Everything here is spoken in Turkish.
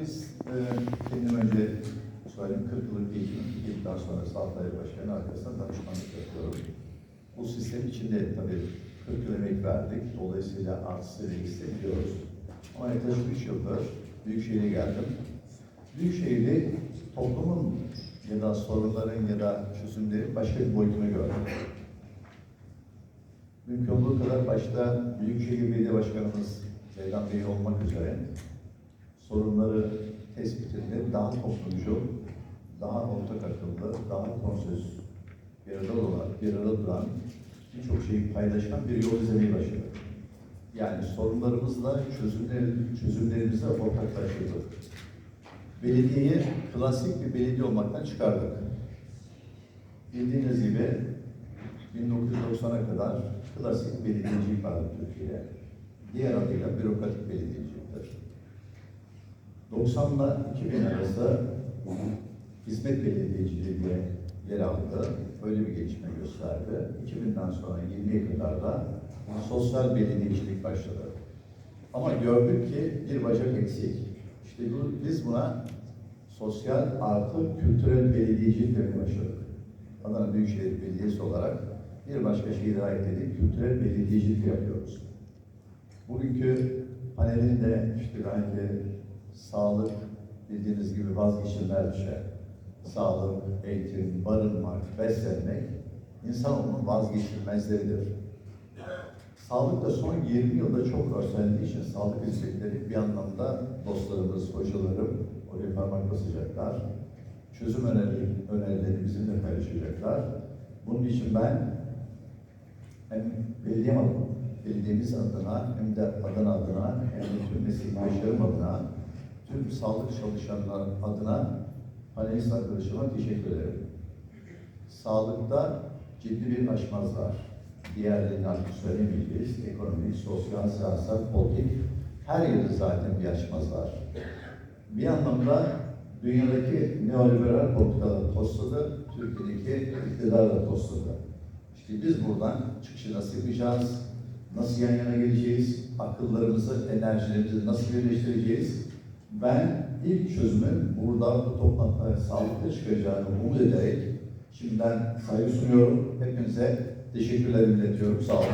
Biz e, kendim önce söyleyeyim 40 yıllık eğitimim, daha sonra Saltay Başkanı arkasında danışmanlık yapıyorum. Bu sistem içinde tabii 40 yıl emek verdik. Dolayısıyla artısı ve eksi biliyoruz. Ama yaklaşık 3 yıldır Büyükşehir'e geldim. Büyükşehir'de toplumun ya da sorunların ya da çözümlerin başka bir boyutunu gördüm. Mümkün olduğu kadar başta Büyükşehir Belediye Başkanımız Ceylan Bey olmak üzere sorunları tespitinde daha toplumcu, daha ortak akıllı, daha konsens bir arada olan, bir arada duran, birçok şeyi paylaşan bir yol izlemeyi başladık. Yani sorunlarımızla çözümler, çözümlerimize ortaklaştırdık. Belediyeyi klasik bir belediye olmaktan çıkardık. Bildiğiniz gibi 1990'a kadar klasik belediyecilik vardı Türkiye'de. Diğer adıyla bürokratik belediyeciliktir. 90 ile 2000 arası hizmet belediyeciliği diye yer aldı. Böyle bir gelişme gösterdi. 2000'den sonra 20'ye kadar da sosyal belediyecilik başladı. Ama gördük ki bir bacak eksik. İşte bu, biz buna sosyal artı kültürel belediyecilik demeye başladık. Adana Büyükşehir Belediyesi olarak bir başka şehir ait edip kültürel belediyecilik yapıyoruz. Bugünkü panelin de işte belki sağlık bildiğiniz gibi vazgeçilmez bir şey. Sağlık, eğitim, barınmak, beslenmek insanoğlunun vazgeçilmezleridir. Sağlık da son 20 yılda çok örselendiği için sağlık hizmetleri bir anlamda dostlarımız, hocalarım oraya parmak basacaklar. Çözüm öneri, önerileri bizimle paylaşacaklar. Bunun için ben hem belediye belediyemiz adına hem de Adana adına hem de tüm meslektaşlarım adına tüm sağlık çalışanlar adına panelist arkadaşıma teşekkür ederim. Sağlıkta ciddi bir aşmaz var. Diğerlerini artık söylemeyeceğiz. Ekonomik, sosyal, siyasal, politik her yerde zaten bir aşmaz var. Bir anlamda dünyadaki neoliberal politikalar tosladı, Türkiye'deki iktidar da tosladı. İşte biz buradan çıkışı nasıl yapacağız? Nasıl yan yana geleceğiz? Akıllarımızı, enerjilerimizi nasıl birleştireceğiz? Ben ilk çözümün burada bu toplantıda sağlıklı çıkacağını umut ederek şimdiden saygı sunuyorum. Hepinize teşekkürler iletiyorum. Sağ olun.